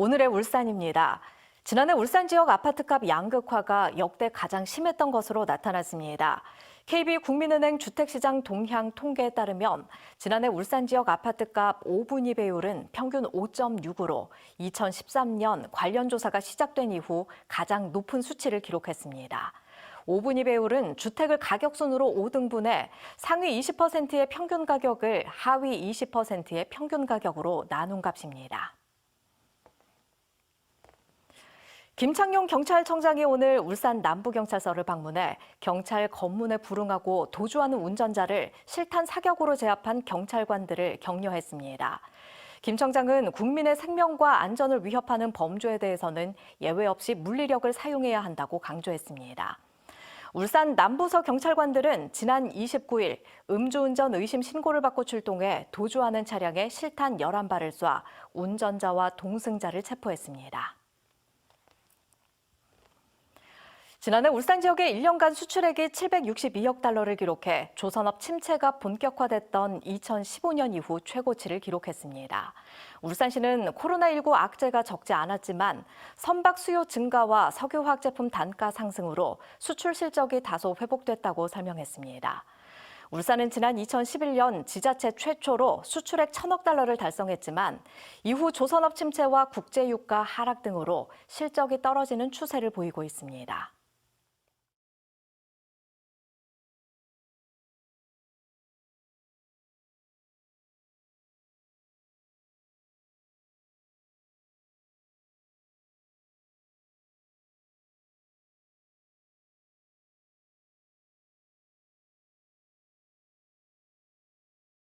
오늘의 울산입니다. 지난해 울산 지역 아파트값 양극화가 역대 가장 심했던 것으로 나타났습니다. KB 국민은행 주택시장 동향 통계에 따르면 지난해 울산 지역 아파트값 5분위 배율은 평균 5.6으로 2013년 관련 조사가 시작된 이후 가장 높은 수치를 기록했습니다. 5분위 배율은 주택을 가격순으로 5등분해 상위 20%의 평균 가격을 하위 20%의 평균 가격으로 나눈 값입니다. 김창룡 경찰청장이 오늘 울산 남부경찰서를 방문해 경찰 검문에 불응하고 도주하는 운전자를 실탄 사격으로 제압한 경찰관들을 격려했습니다. 김 청장은 국민의 생명과 안전을 위협하는 범죄에 대해서는 예외 없이 물리력을 사용해야 한다고 강조했습니다. 울산 남부서 경찰관들은 지난 29일 음주운전 의심 신고를 받고 출동해 도주하는 차량에 실탄 11발을 쏴 운전자와 동승자를 체포했습니다. 지난해 울산 지역의 1년간 수출액이 762억 달러를 기록해 조선업 침체가 본격화됐던 2015년 이후 최고치를 기록했습니다. 울산시는 코로나19 악재가 적지 않았지만 선박 수요 증가와 석유화학 제품 단가 상승으로 수출 실적이 다소 회복됐다고 설명했습니다. 울산은 지난 2011년 지자체 최초로 수출액 천억 달러를 달성했지만 이후 조선업 침체와 국제유가 하락 등으로 실적이 떨어지는 추세를 보이고 있습니다.